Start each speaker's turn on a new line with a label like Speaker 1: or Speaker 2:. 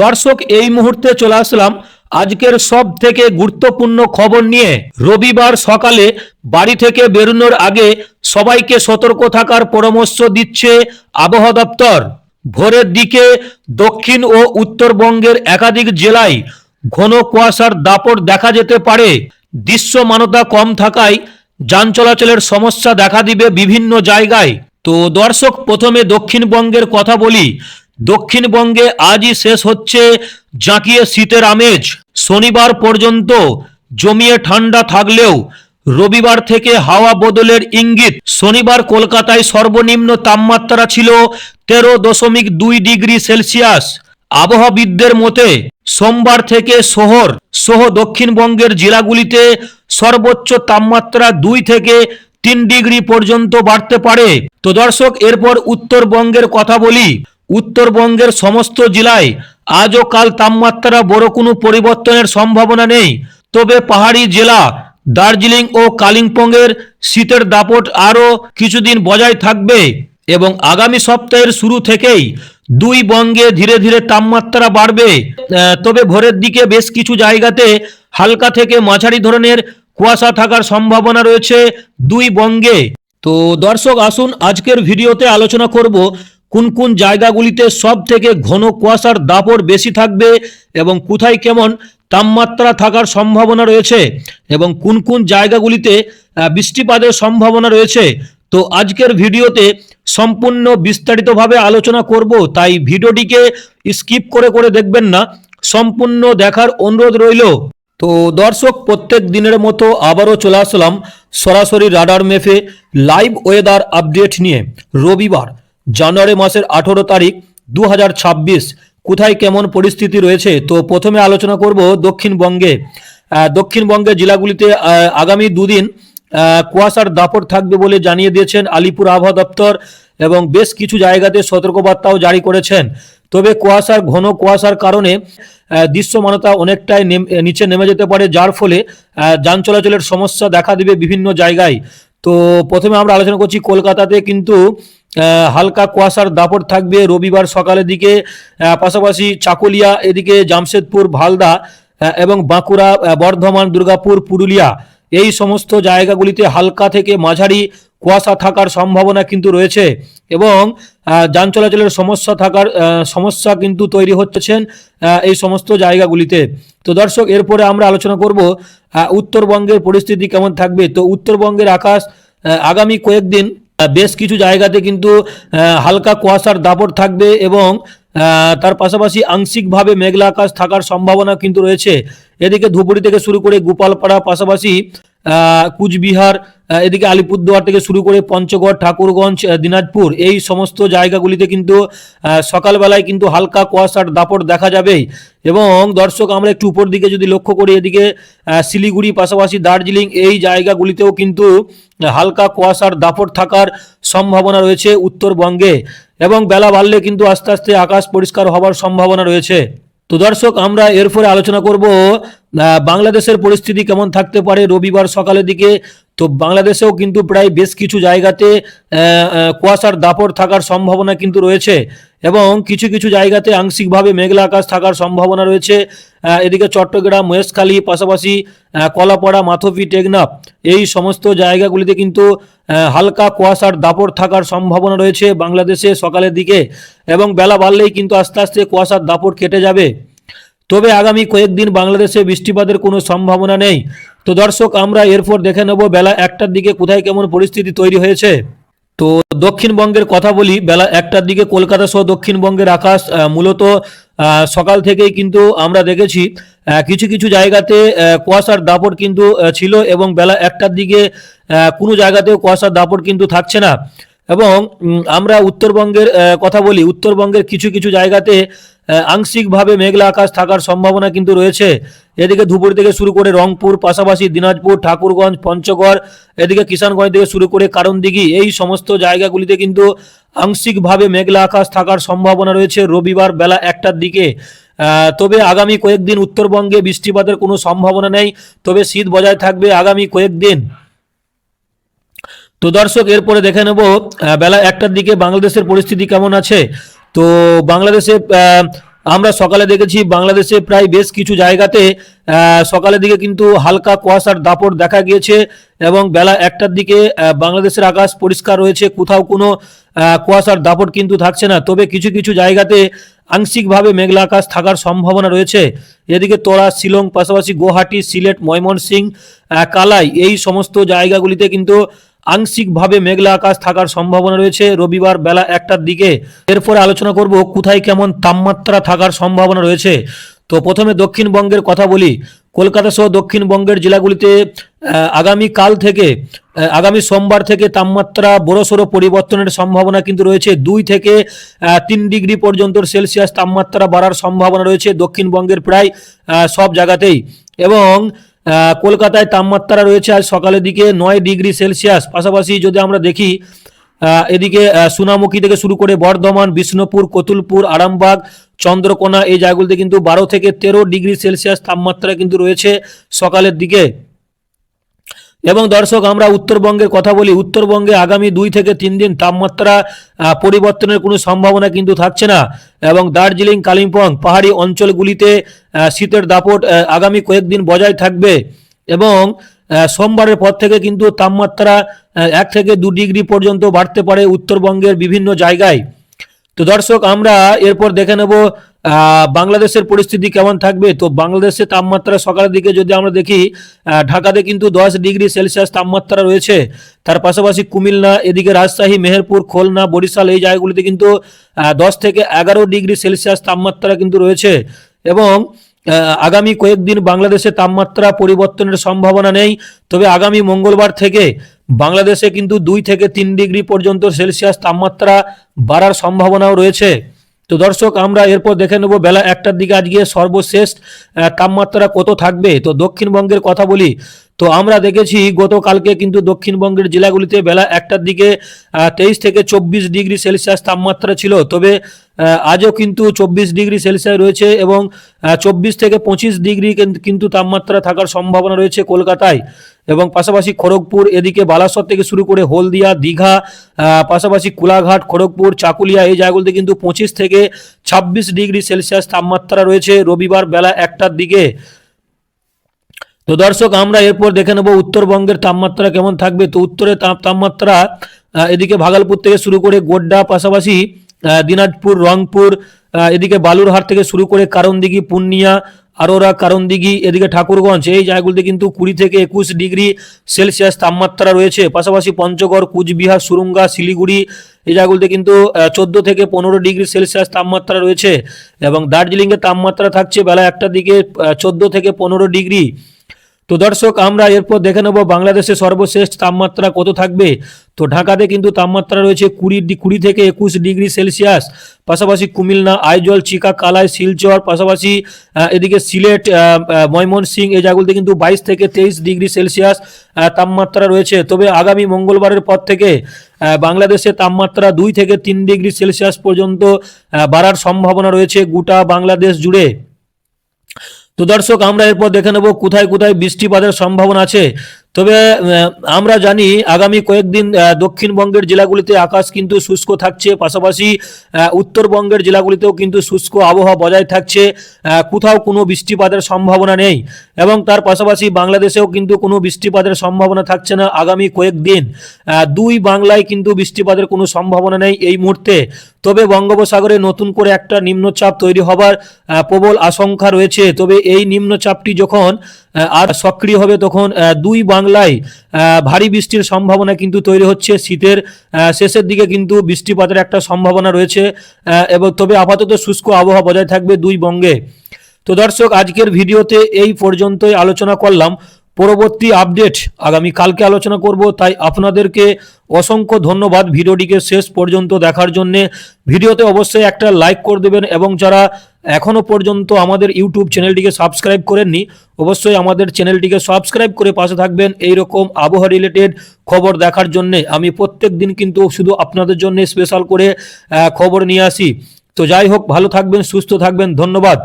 Speaker 1: দর্শক এই মুহূর্তে চলে আসলাম আজকের সব থেকে গুরুত্বপূর্ণ খবর নিয়ে। রবিবার সকালে বাড়ি থেকে বেরোনোর আগে সবাইকে সতর্ক থাকার পরামর্শ দিচ্ছে আবহাওয়া দপ্তর। ভোরের দিকে দক্ষিণ ও উত্তরবঙ্গের একাধিক জেলায় ঘন কুয়াশার দাপট দেখা যেতে পারে। দৃশ্যমানতা কম থাকায় যান চলাচলের সমস্যা দেখা দিবে বিভিন্ন জায়গায়। তো দর্শক, প্রথমে দক্ষিণবঙ্গের কথা বলি। দক্ষিণবঙ্গে আজই শেষ হচ্ছে জাঁকিয়ে শীতের আমেজ। শনিবার পর্যন্ত জমিয়ে ঠান্ডা থাকলেও রবিবার থেকে হাওয়া বদলের ইঙ্গিত। শনিবার কলকাতায় সর্বনিম্ন তাপমাত্রা ছিল তেরো দশমিক দুই ডিগ্রি সেলসিয়াস। আবহাওয়াবিদদের মতে, সোমবার থেকে শহর সহ দক্ষিণবঙ্গের জেলাগুলিতে সর্বোচ্চ তাপমাত্রা দুই থেকে তিন ডিগ্রি পর্যন্ত বাড়তে পারে। তো দর্শক, এরপর উত্তরবঙ্গের কথা বলি। উত্তরবঙ্গের সমস্ত জেলায় আজ ও কাল তাপমাত্রা বড় কোনো পরিবর্তনের সম্ভাবনা নেই। তবে পাহাড়ি জেলা দার্জিলিং ও কালিম্পংয়ের শীতের দাপট আরও কিছুদিন বজায় থাকবে এবং আগামী সপ্তাহের শুরু থেকেই দুই বঙ্গে ধীরে ধীরে তাপমাত্রা বাড়বে। তবে ভোরের দিকে বেশ কিছু জায়গাতে হালকা থেকে মাঝারি ধরনের কুয়াশা থাকার সম্ভাবনা রয়েছে দুই বঙ্গে। তো দর্শক, আসুন আজকের ভিডিওতে আলোচনা করব কোন কোন জায়গাগুলিতে সব থেকে ঘন কুয়াশার দাপট বেশি থাকবে এবং কোথায় কেমন তাপমাত্রা থাকার সম্ভাবনা রয়েছে এবং কোন কোন জায়গাগুলিতে বৃষ্টিপাতের সম্ভাবনা রয়েছে? তো আজকের ভিডিওতে সম্পূর্ণ বিস্তারিতভাবে আলোচনা করব, তাই ভিডিওটিকে স্কিপ করে করে দেখবেন না, সম্পূর্ণ দেখার অনুরোধ রইল। তো দর্শক, প্রত্যেক দিনের মতো আবারও চলে আসলাম সরাসরি রাডার মেফে লাইভ ওয়েদার আপডেট নিয়ে। রবিবার জানুয়ারি মাসের আঠেরো তারিখ দু হাজার ছাব্বিশ। কোথায় কেমন পরিস্থিতি রয়েছে? তো প্রথমে আলোচনা করব দক্ষিণবঙ্গে। আহ, দক্ষিণবঙ্গের জেলাগুলিতে আগামী দুদিন কুয়াশার দাপট থাকবে বলে জানিয়ে দিয়েছেন আলিপুর আবহাওয়া দপ্তর এবং বেশ কিছু জায়গাতে সতর্কবার্তাও জারি করেছেন। তবে কুয়াশার ঘন কুয়াশার কারণে দৃশ্যমানতা অনেকটাই নিচে নেমে যেতে পারে যার ফলে যান চলাচলের সমস্যা দেখা দিবে বিভিন্ন জায়গায়। তো প্রথমে আমরা আলোচনা করছি কলকাতাতে কিন্তু হালকা কুয়াশার দাপট থাকবে রবিবার সকালের দিকে। পাশাপাশি চাকুলিয়া, এদিকে জামশেদপুর, ভালদা এবং বাঁকুড়া বর্ধমান, দুর্গাপুর, পুরুলিয়া এই সমস্ত জায়গাগুলিতে হালকা থেকে মাঝারি কুয়াশা থাকার সম্ভাবনা কিন্তু রয়েছে এবং যান চলাচলের সমস্যা থাকার সমস্যা কিন্তু তৈরি হচ্ছেন এই সমস্ত জায়গাগুলিতে। তো দর্শক, এরপরে আমরা আলোচনা করব উত্তরবঙ্গের পরিস্থিতি কেমন থাকবে। তো উত্তরবঙ্গের আকাশ আগামী কয়েকদিন বেশ কিছু জায়গাতে কিন্তু হালকা কুয়াশার দাপট থাকবে এবং তার পাশাপাশি আংশিকভাবে মেঘলা আকাশ থাকার সম্ভাবনা কিন্তু রয়েছে। এদিকে ধুবড়ি থেকে শুরু করে গোপালপাড়া পাশাপাশি কুচবিহার এদিকে আলিপুরদুয়ার থেকে শুরু করে পঞ্চগড়, ঠাকুরগঞ্জ দিনাজপুর, এই সমস্ত জায়গাগুলিতে কিন্তু সকালবেলায় কিন্তু হালকা কুয়াশার দাপট দেখা যাবে এবং দর্শক, আমরা একটু উপর দিকে যদি লক্ষ্য করি, এদিকে শিলিগুড়ি, পাশাপাশি দার্জিলিং, এই জায়গাগুলিতেও কিন্তু হালকা কুয়াশার দাপট থাকার সম্ভাবনা রয়েছে উত্তরবঙ্গে। এবং বেলা বাড়লে কিন্তু আস্তে আস্তে আকাশ পরিষ্কার হওয়ার সম্ভাবনা রয়েছে। তো দর্শক, আমরা এরপরে আলোচনা করব বাংলাদেশের পরিস্থিতি কেমন থাকতে পারে রবিবার সকালের দিকে? তো বাংলাদেশেও কিন্তু প্রায় বেশ কিছু জায়গাতে কুয়াশার দাপট থাকার সম্ভাবনা কিন্তু রয়েছে এবং কিছু কিছু জায়গাতে আংশিকভাবে মেঘলা আকাশ থাকার সম্ভাবনা রয়েছে। এদিকে চট্টগ্রাম, মহেশখালী, পাশাপাশি কলাপাড়া, মাথপি, টেকনাফ এই সমস্ত জায়গাগুলিতে কিন্তু হালকা কুয়াশার দাপট থাকার সম্ভাবনা রয়েছে বাংলাদেশে সকালের দিকে এবং বেলা বাড়লেই কিন্তু আস্তে আস্তে কুয়াশার দাপট কেটে যাবে। তবে আগামী কয়েকদিন বাংলাদেশে বৃষ্টিপাতের কোনো সম্ভাবনা নেই। তো দর্শক, আমরা এরপর দেখে নেব বেলা একটার দিকে কোথায় কেমন পরিস্থিতি তৈরি হয়েছে। তো দক্ষিণবঙ্গের কথা বলি, বেলা একটার দিকে কলকাতা সহ দক্ষিণবঙ্গের আকাশ মূলত সকাল থেকেই কিন্তু আমরা দেখেছি কিছু কিছু জায়গাতে কুয়াশার দাপট কিন্তু ছিল এবং বেলা একটার দিকে কোনো জায়গাতেও কুয়াশার দাপট কিন্তু থাকছে না। এবং আমরা উত্তরবঙ্গের কথা বলি, উত্তরবঙ্গের কিছু কিছু জায়গাতে আংশিকভাবে মেঘলা আকাশ থাকার সম্ভাবনা কিন্তু রয়েছে। এদিকে ধুপুর থেকে শুরু করে রংপুর, পাশাপাশি দিনাজপুর, ঠাকুরগঞ্জ, পঞ্চগড়, এদিকে কিষানগঞ্জ থেকে শুরু করে কারণদিঘি, এই সমস্ত জায়গাগুলিতে কিন্তু আংশিকভাবে মেঘলা আকাশ থাকার সম্ভাবনা রয়েছে রবিবার বেলা একটার দিকে। তবে আগামী কয়েকদিন উত্তরবঙ্গে বৃষ্টিপাতের কোনো সম্ভাবনা নেই, তবে শীত বজায় থাকবে আগামী কয়েকদিন। তো দর্শক, এরপরে দেখে নেব বেলা একটার দিকে বাংলাদেশের পরিস্থিতি কেমন আছে। তো বাংলাদেশে আমরা সকালে দেখেছি বাংলাদেশে প্রায় বেশ কিছু জায়গাতে সকালের দিকে কিন্তু হালকা কুয়াশার দাপট দেখা গিয়েছে এবং বেলা একটার দিকে বাংলাদেশের আকাশ পরিষ্কার রয়েছে, কোথাও কোনো কুয়াশার দাপট কিন্তু থাকছে না। তবে কিছু কিছু জায়গাতে আংশিকভাবে মেঘলা আকাশ থাকার সম্ভাবনা রয়েছে। এদিকে তোরা, শিলং, পাশাপাশি গুয়াহাটি, সিলেট ময়মনসিং কালাই, এই সমস্ত জায়গাগুলিতে কিন্তু আংশিকভাবে মেঘলা আকাশ থাকার সম্ভাবনা রয়েছে। রবিবার বেলা একটার দিকে। এরপরে আলোচনা করব কোথায় কেমন তাপমাত্রা থাকার সম্ভাবনা রয়েছে। তো প্রথমে দক্ষিণবঙ্গের কথা বলি। কলকাতা সহ দক্ষিণবঙ্গের জেলাগুলিতে আগামী কাল থেকে আগামী সোমবার থেকে তাপমাত্রা বড়সড় পরিবর্তনের সম্ভাবনা কিন্তু রয়েছে। দুই থেকে তিন ডিগ্রি পর্যন্ত সেলসিয়াস তাপমাত্রা বাড়ার সম্ভাবনা রয়েছে দক্ষিণবঙ্গের প্রায় সব জায়গাতেই। এবং কলকাতায় তাপমাত্রা রয়েছে আজ সকালের দিকে নয় ডিগ্রি সেলসিয়াস। পাশাপাশি যদি আমরা দেখি এদিকে সুনামুখী থেকে শুরু করে বর্ধমান, বিষ্ণুপুর, কতুলপুর, আরামবাগ, চন্দ্রকোনা এই জায়গাগুলিতে কিন্তু বারো থেকে তেরো ডিগ্রি সেলসিয়াস তাপমাত্রা কিন্তু রয়েছে সকালের দিকে। এবং দর্শক, আমরা উত্তরবঙ্গের কথা বলি। উত্তরবঙ্গে আগামী দুই থেকে তিন দিন তাপমাত্রা পরিবর্তনের কোনো সম্ভাবনা কিন্তু থাকছে না এবং দার্জিলিং, কালিম্পং পাহাড়ি অঞ্চলগুলিতে শীতের দাপট আগামী কয়েকদিন বজায় থাকবে এবং সোমবারের পর থেকে কিন্তু তাপমাত্রা এক থেকে দু ডিগ্রি পর্যন্ত বাড়তে পারে উত্তরবঙ্গের বিভিন্ন জায়গায়। তো দর্শক, আমরা এরপর দেখে নেব বাংলাদেশের পরিস্থিতি কেমন থাকবে? তো বাংলাদেশের তাপমাত্রা সকালের দিকে যদি আমরা দেখি ঢাকাতে কিন্তু দশ ডিগ্রি সেলসিয়াস তাপমাত্রা রয়েছে। তার পাশাপাশি কুমিল্লা, এদিকে রাজশাহী, মেহেরপুর, খুলনা, বরিশাল এই জায়গাগুলিতে কিন্তু দশ থেকে এগারো ডিগ্রি সেলসিয়াস তাপমাত্রা কিন্তু রয়েছে। এবং আগামী কয়েকদিন বাংলাদেশে তাপমাত্রা পরিবর্তনের সম্ভাবনা নেই। তবে আগামী মঙ্গলবার থেকে বাংলাদেশে কিন্তু দুই থেকে তিন ডিগ্রি পর্যন্ত সেলসিয়াস তাপমাত্রা বাড়ার সম্ভাবনাও রয়েছে। তো দর্শক, আমরা এরপর দেখে নেব বেলা একটার দিকে আজকে সর্বশেষ তাপমাত্রা কত থাকবে। তো দক্ষিণবঙ্গের কথা বলি তো আমরা দেখেছি গতকালকে কিন্তু দক্ষিণবঙ্গের জেলাগুলিতে বেলা একটার দিকে তেইশ থেকে চব্বিশ ডিগ্রি সেলসিয়াস তাপমাত্রা ছিল। তবে আজও কিন্তু চব্বিশ ডিগ্রি সেলসিয়াস রয়েছে এবং চব্বিশ থেকে পঁচিশ ডিগ্রি কিন্তু তাপমাত্রা থাকার সম্ভাবনা রয়েছে কলকাতায়। এবং পাশাপাশি খড়গপুর, এদিকে বালাসর থেকে শুরু করে হলদিয়া, দীঘা পাশাপাশি কোলাঘাট, খড়গপুর, চাকুলিয়া এই জায়গাগুলিতে কিন্তু পঁচিশ থেকে ছাব্বিশ ডিগ্রি সেলসিয়াস তাপমাত্রা রয়েছে। রবিবার বেলা একটার দিকে তো দর্শক, আমরা এরপর দেখে নেব উত্তরবঙ্গের তাপমাত্রা কেমন থাকবে। তো উত্তরে তাপ তাপমাত্রা এদিকে ভাগলপুর থেকে শুরু করে গোড্ডা, পাশাপাশি দিনাজপুর, রংপুর এদিকে বালুরহাট থেকে শুরু করে কারণদিঘি, পূর্ণিয়া, আরোরা, কারণদিঘি, এদিকে ঠাকুরগঞ্জ। এই জায়গাগুলিতে কিন্তু কুড়ি থেকে একুশ ডিগ্রি সেলসিয়াস তাপমাত্রা রয়েছে। পাশাপাশি পঞ্চগড়, কুচবিহার, সুরুঙ্গা, শিলিগুড়ি, এই জায়গাগুলিতে কিন্তু চোদ্দ থেকে পনেরো ডিগ্রি সেলসিয়াস তাপমাত্রা রয়েছে। এবং দার্জিলিংয়ের তাপমাত্রা থাকছে বেলা একটার দিকে চোদ্দ থেকে পনেরো ডিগ্রি। তো দর্শক, আমরা এরপর দেখে নেব বাংলাদেশে সর্বশেষ তাপমাত্রা কত থাকবে। তো ঢাকাতে কিন্তু তাপমাত্রা রয়েছে কুড়ি কুড়ি থেকে একুশ ডিগ্রি সেলসিয়াস। পাশাপাশি কুমিল্লা, আইজল, চিকা, কালাই, শিলচর, পাশাপাশি এদিকে সিলেট ময়মনসিংহ, এই জায়গাগুলিতে কিন্তু বাইশ থেকে তেইশ ডিগ্রি সেলসিয়াস তাপমাত্রা রয়েছে। তবে আগামী মঙ্গলবারের পর থেকে বাংলাদেশে তাপমাত্রা দুই থেকে তিন ডিগ্রি সেলসিয়াস পর্যন্ত বাড়ার সম্ভাবনা রয়েছে গোটা বাংলাদেশ জুড়ে। তো দর্শক, আমরা এরপর দেখে নেব কোথায় কোথায় বৃষ্টিপাতের সম্ভাবনা আছে। তবে আমরা জানি আগামী কয়েকদিন দক্ষিণবঙ্গের জেলাগুলিতে আকাশ কিন্তু শুষ্ক থাকছে। পাশাপাশি উত্তরবঙ্গের জেলাগুলিতেও কিন্তু শুষ্ক আবহাওয়া বজায় থাকছে। কোথাও কোনো বৃষ্টিপাতের সম্ভাবনা নেই এবং তার পাশাপাশি বাংলাদেশেও কিন্তু কোনো বৃষ্টিপাতের সম্ভাবনা থাকছে না আগামী কয়েকদিন। দুই বাংলায় কিন্তু বৃষ্টিপাতের কোনো সম্ভাবনা নেই এই মুহূর্তে। তবে বঙ্গোপসাগরে নতুন করে একটা নিম্নচাপ তৈরি হবার প্রবল আশঙ্কা রয়েছে। তবে এই নিম্নচাপটি যখন আর সক্রিয় হবে তখন দুই বাংলায় ভারী বৃষ্টির সম্ভাবনা কিন্তু তৈরি হচ্ছে। শীতের শেষের দিকে কিন্তু বৃষ্টিপাতের একটা সম্ভাবনা রয়েছে এবং তবে আপাতত শুষ্ক আবহাওয়া বজায় থাকবে দুই বঙ্গে। তো দর্শক, আজকের ভিডিওতে এই পর্যন্তই আলোচনা করলাম। পরবর্তী আপডেট আগামী কালকে আলোচনা করব, তাই আপনাদেরকে অসংখ্য ধন্যবাদ ভিডিওটিকে শেষ পর্যন্ত দেখার জন্যে। ভিডিওতে অবশ্যই একটা লাইক করে দেবেন এবং যারা এখনও পর্যন্ত আমাদের ইউটিউব চ্যানেলটিকে সাবস্ক্রাইব করেননি, অবশ্যই আমাদের চ্যানেলটিকে সাবস্ক্রাইব করে পাশে থাকবেন। এই রকম আবহাওয়া রিলেটেড খবর দেখার জন্যে আমি প্রত্যেক দিন কিন্তু শুধু আপনাদের জন্য স্পেশাল করে খবর নিয়ে আসি। তো যাই হোক, ভালো থাকবেন, সুস্থ থাকবেন, ধন্যবাদ।